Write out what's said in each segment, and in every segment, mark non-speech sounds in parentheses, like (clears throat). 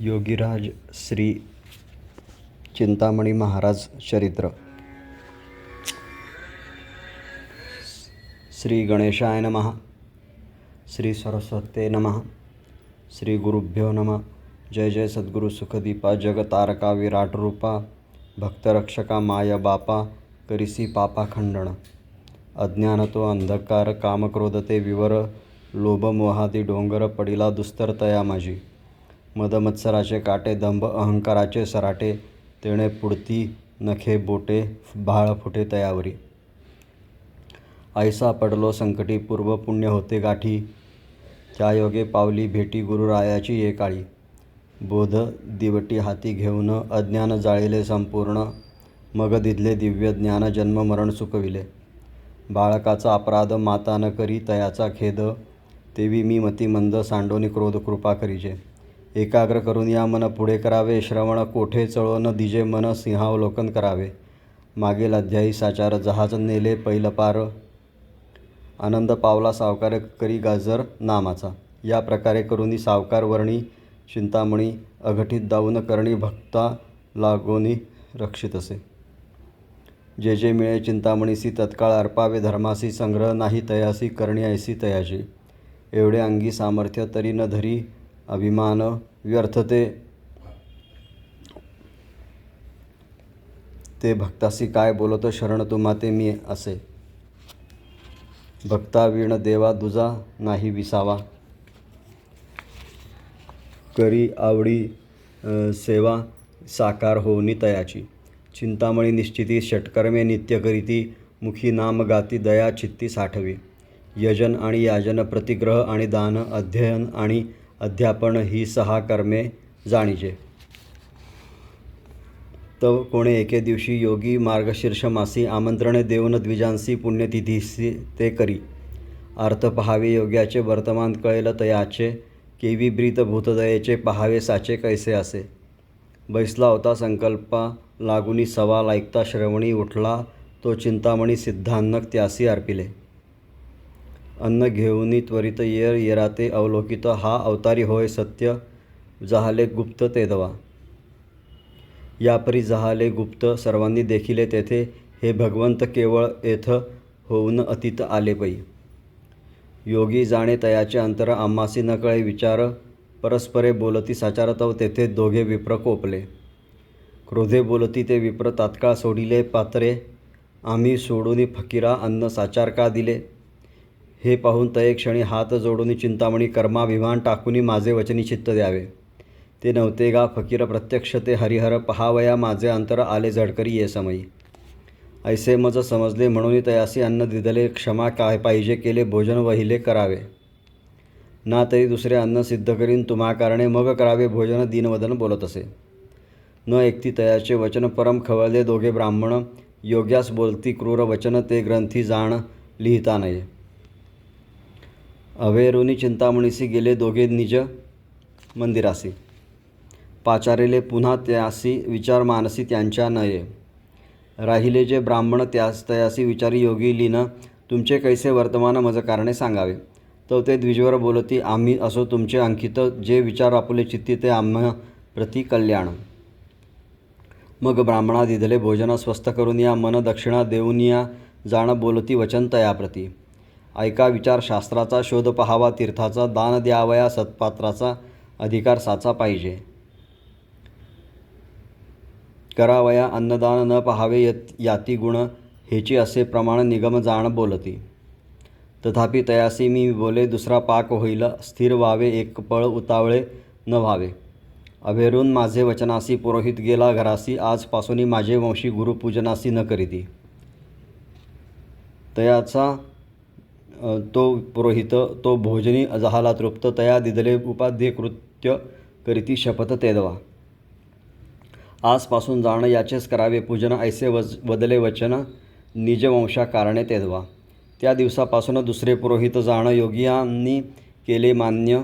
योगीराज श्री चिंतामणी महाराज चरित्र. श्री गणेशाय नमः. श्री सरस्वते नमः. श्री गुरुभ्यो नमः. जय जय सद्गुरु सुखदीपा जगतारका विराट रूपा भक्तरक्षका माय बापा करिसी पापा खंडण. अज्ञानतो अंधकार कामक्रोधते विवर लोभमोहादी डोंगर पडिला दुस्तर तया माझी. मदमत्सराचे काटे दंभ अहंकाराचे सराटे तेणे पुडती नखे बोटे भाळ फुटे तयावरी. ऐसा पडलो संकटी पूर्व पुण्य होते गाठी. त्या योगे पावली भेटी गुरुरायाची ये काळी. बोध दिवटी हाती घेऊन अज्ञान जाळीले संपूर्ण. मग दिदले दिव्य ज्ञान जन्म मरण चुकविले बाळकाचा अपराध माता न करी तयाचा खेद. तेवी मी मतिमंद सांडोनी क्रोध कृपा करीजे. एकाग्र करून या मन पुढे करावे. श्रवण कोठे चळवून दिजे मन सिंहावलोकन करावे. मागील अध्यायी साचार जहाज नेले पैलपार आनंद पावला सावकार करी गाजर नामाचा. या प्रकारे करुनी सावकार वर्णी चिंतामणी अघटित दाऊन करणी भक्ता लागोनी रक्षित असे. जे जे मिळे चिंतामणीसी तत्काळ अर्पावे धर्मासी संग्रह नाही तयासी करणी ऐसी तयाची एवढे अंगी सामर्थ्य तरी न धरी अभिमान व्यर्थते. ते भक्तासी काय बोलतो शरण तुम्हा ते मी असे. भक्ता वीण देवा दुजा नाही विसावा. करी आवडी सेवा साकार होऊनी तयाची चिंतामणी निश्चिती षटकर्मे नित्य करीती मुखी नाम गाती दया चित्ती साठवी. यजन आणि याजन प्रतिग्रह आणि दान अध्ययन आणि अध्यापन ही सहा कर्मे जाणीजे. तर कोणे एके दिवशी योगी मार्गशीर्ष मासी आमंत्रणे देऊन द्विजांसी पुण्यतिथीसी ते करी. अर्थ पहावे योग्याचे वर्तमान कळेल तयाचे केवी ब्रीत भूतदयेचे पहावे साचे कैसे असे. बैसला होता संकल्पा लागुनी सवाल ऐकता श्रवणी उठला तो चिंतामणी सिद्धान्नक त्यासी अर्पिले. अन्न घेऊनी त्वरित येर येराते अवलोकित हा अवतारी होय सत्य जहाले गुप्त ते दवा. यापरी जहाले गुप्त सर्वांनी देखिले तेथे हे भगवंत केवळ येथ होऊन अतीत आले पै. योगी जाणे तयाचे अंतर आम्हासी नकळे विचार परस्परे बोलती साचारतव तेथे दोघे विप्र कोपले. क्रोधे बोलती ते विप्र तात्काळ सोडिले पात्रे आम्ही सोडून फकीरा अन्न साचार का दिले? हे पाहून तये क्षणी हात जोडून चिंतामणी कर्माभिमान टाकूनी माझे वचनी चित्त द्यावे. ते नव्हते गा फकीर प्रत्यक्ष ते हरिहर पहावया माझे अंतर आले झडकरी ये समयी. ऐसे मज समजले म्हणून तयासी अन्न दिदले क्षमा काय पाहिजे केले भोजन वहिले करावे. ना तरी दुसरे अन्न सिद्ध करीन तुम्हा कारणे मग करावे भोजन दिनवदन बोलत असे. न एकती तयाचे वचन परम खवळले दोघे ब्राह्मण योग्यास बोलती क्रूर वचन ते ग्रंथी जाण लिहिता नये. अवेरुनी चिंतामणीसी गेले दोघे निज मंदिरासी. पाचारेले पुन्हा त्यासी विचार मानसी त्यांच्या नये. राहिले जे ब्राह्मण त्यास तयासी विचारी योगी लीन तुमचे कैसे वर्तमान मज कारणे सांगावे? तो ते द्विजवर बोलती आम्ही असो तुमचे अंकित जे विचार आपुले चित्ती ते आम्हा प्रति कल्याण. मग ब्राह्मणा दिधले भोजन स्वस्थ करून या मन दक्षिणा देऊन या जाणं बोलती वचन तयाप्रती. ऐका विचार शास्त्राचा शोध पहावा तीर्थाचा दान द्यावया सत्पात्राचा अधिकार साचा पाहिजे. करावया अन्नदान न पहावे यत याती गुण हेची असे प्रमाण निगम जाण बोलती. तथापि तयासी मी बोले दुसरा पाक होईल स्थिर व्हावे एक पळ उतावळे न व्हावे. अभेरून माझे वचनासी पुरोहित गेला घरासी आजपासूनही माझे वंशी गुरुपूजनासी न करीती. तयाचा तो पुरोहित तो भोजनी जहाला तृप्त तया दिदले उपाध्ये कृत्य करीती शपथ तेदवा. आजपासून जाणं याचेच करावे पूजन ऐसे वज बदले वचन निजवंशा कारणे तेदवा. त्या दिवसापासून दुसरे पुरोहित जाणं योगियांनी केले मान्य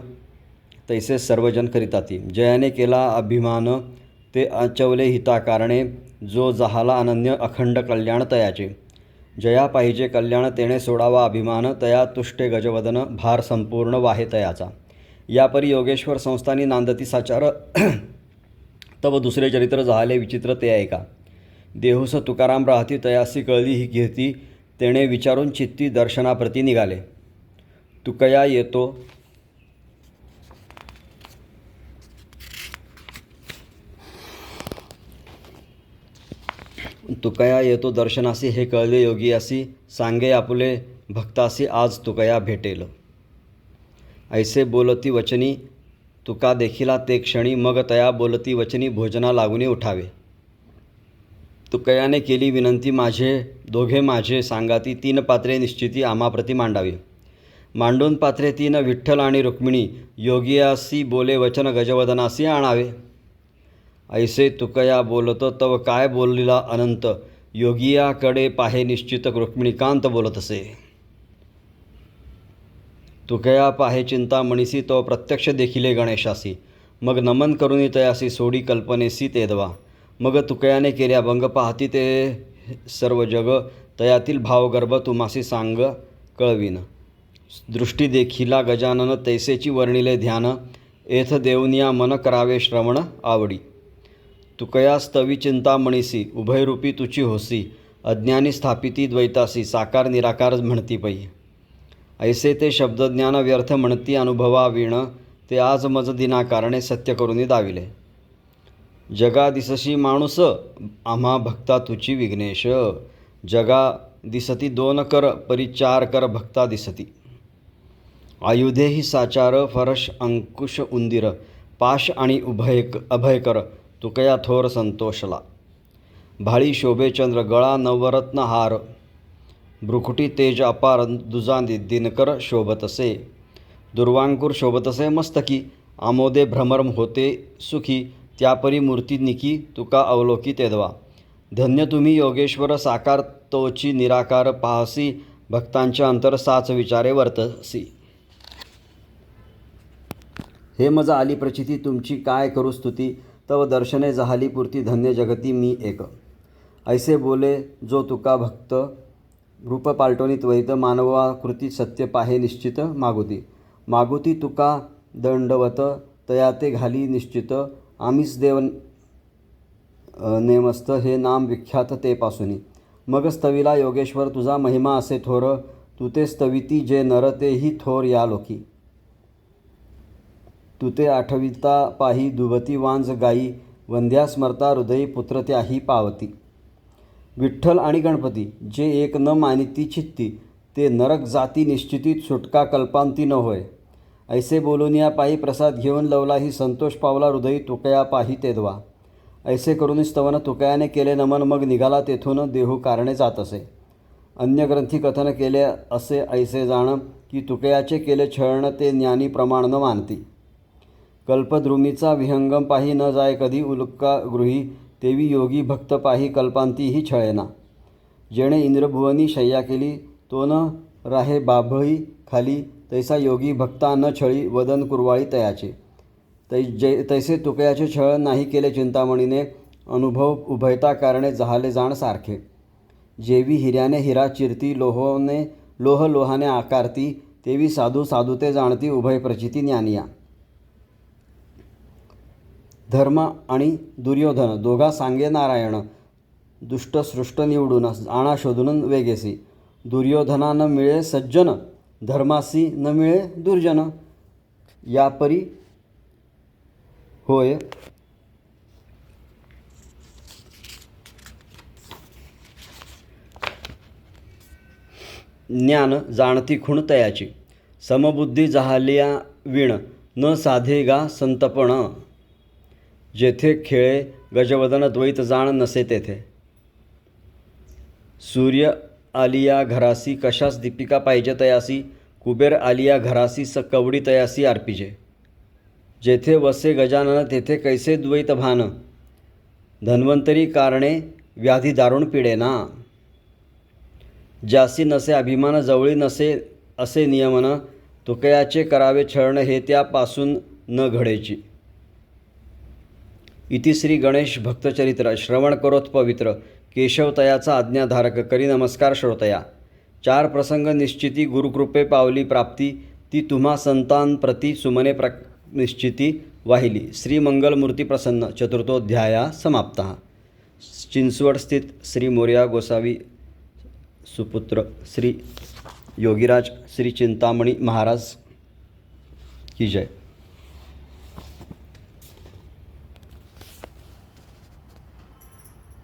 तैसे सर्वजन करीताती. जयाने केला अभिमान ते अचवले हिताकारणे जो जहाला अनन्य अखंड कल्याण तयाचे. जया पाहिजे कल्याण तेणे सोडावा अभिमान तया तुष्टे गजवदन भार संपूर्ण वाहे तयाचा. यापरी योगेश्वर संस्थानी नांदती साचार (clears throat) तव दुसरे चरित्र झाले विचित्र ते ऐका. देहूस तुकाराम राहती तयासी कळली ही कीर्ती तेणे विचारून चित्ती दर्शनाप्रती निघाले. तुकया येतो तुकया येतो दर्शनासी हे कळले योगी असी सांगे आपुले भक्तासी आज तुकया भेटेल. ऐसे बोलती वचनी तुका देखिला ते क्षणी मग तया बोलती वचनी भोजना लागुनी उठावे. तुकयाने केली विनंती माझे दोघे माझे सांगाती तीन पात्रे निश्चिती आम्हाप्रती मांडावी. मांडून पात्रे तीन विठ्ठल आणि रुक्मिणी योगियासी बोले वचन गजवदनासी आणावे. ऐसे तुकया बोलत तव काय बोललीला अनंत? योगियाकडे पाहे निश्चित रुक्मिणीकांत बोलत असे. तुकया पाहे चिंतामणीसी तो प्रत्यक्ष देखिले गणेशासी. मग नमन करुनी तयासी सोडी कल्पनेसी तेदवा मग तुकयाने केल्या भंग पाहती ते सर्व जग. तयातील भावगर्भ तुमासी सांग कळविन. दृष्टी देखिला गजानन तैसेची वर्णिले ध्यान. एथ देवनिया मन करावे श्रवण आवडी. तुकया चिंता चिंतामणीसी उभयरूपी तुची होसी अज्ञानी स्थापिती द्वैतासी साकार निराकार म्हणती पै. ऐसे ते शब्दज्ञान व्यर्थ म्हणती अनुभवा विण ते आज मज दिना कारणे सत्य करून दाविले. जगा दिसशी माणूस आम्हा भक्ता तुची विघ्नेश. जगा दिसती दोन कर परिचार कर भक्ता दिसती. आयुधेही साचार फरश अंकुश उंदीर पाश आणि उभय अभयकर तुकया थोर संतोषला. भाळी शोभेचंद्र गळा नवरत्न हार. भ्रुकुटी तेज अपार दुजांदी दिनकर शोभतसे. दुर्वांकुर शोभतसे मस्तकी. आमोदे भ्रमरम होते सुखी. त्यापरी मूर्ती निकी तुका अवलोकी तेदवा. धन्य तुम्ही योगेश्वर साकार तोची निराकार पाहसी. भक्तांच्या अंतर साच विचारे वर्तसी. हे मजा आली प्रचिती. तुमची काय करू स्तुती? तव दर्शने जहाली पुरती धन्य जगती मी एक. ऐसे बोले जो तुका भक्त रूप पालटोनी त्वरित मानवाकृती सत्य पाहे निश्चित मागुती. मागुती तुका दंडवत तया ते घाली निश्चित. आम्हीच देव नेमस्त हे नाम विख्यात ते पासुनी. मग स्तविला योगेश्वर तुझा महिमा असे थोर तुते ते स्तविती जे नर तेही थोर या लोकी. तुते आठविता पाही दुबती वांज गाई वंध्या स्मरता हृदयी पुत्र त्याही पावती. विठ्ठल आणि गणपती जे एक न मानिती चित्ती ते नरक जाती निश्चितीत सुटका कल्पांती न होय. ऐसे बोलूनिया पायी प्रसाद घेऊन लवला ही संतोष पावला हृदयी तुकया पाही तेदवा. ऐसे करून स्तवन तुकयाने केले नमन मग निघाला तेथून देहू कारणे जात असे. अन्य ग्रंथी कथन केले असे ऐसे जाणं की तुकयाचे केले छळण ते ज्ञानी प्रमाण न मानती. कल्पद्रुमीचा विहंगम पाही न जाय कधी उल्का गृही तेवी योगी भक्त पाही कल्पांतीही छळेना. जेणे इंद्रभुवनी शय्या केली तो न राहे बाभई खाली तैसा योगी भक्ता न छळी वदन कुरवाळी तयाचे. तै जै तैसे तुकयाचे छळ नाही केले चिंतामणीने अनुभव उभयता कारणे जहाले जाण सारखे. जेवी हिऱ्याने हिरा चिरती लोहोने लोह लोहाने आकारती तेवी साधू साधुते जाणती उभय प्रचिती ज्ञानिया. धर्म आणि दुर्योधन दोघा सांगे नारायण दुष्ट सृष्ट निवडून आणा शोधून वेगेसी. दुर्योधना न मिळे सज्जन धर्मासी न मिळे दुर्जन. यापरी होय. ज्ञान जाणती खुण तयाची. समबुद्धी जहालिया विण न साधे गा संतपण. जेथे खेळे गजवदन द्वैत जाण नसे तेथे. सूर्य आलिया घरासी कशास दीपिका पाहिजे तयासी कुबेर आलिया घरासी स कवडी तयासी आरपीजे. जेथे वसे गजानन तेथे कैसे द्वैत भान? धन्वंतरी कारणे व्याधी दारुण पिडेना जासी नसे अभिमान जवळी नसे असे नियमन तुकयाचे करावे छळण हे त्यापासून न घडेची. इति श्री गणेश भक्तचरित्र श्रवण करोत पवित्र केशवतयाचा आज्ञाधारक करी नमस्कार श्रोतया. चार प्रसंग निश्चिती गुरुकृपे पावली प्राप्ती ती तुम्हा संतान प्रती सुमने प्र निश्चिती वाहिली. श्री मंगलमूर्ती प्रसन्न. चतुर्थोध्याया समाप्त. चिंचवड स्थित श्री मोर्या गोसावी सुपुत्र श्री योगीराज श्री चिंतामणी महाराज की जय.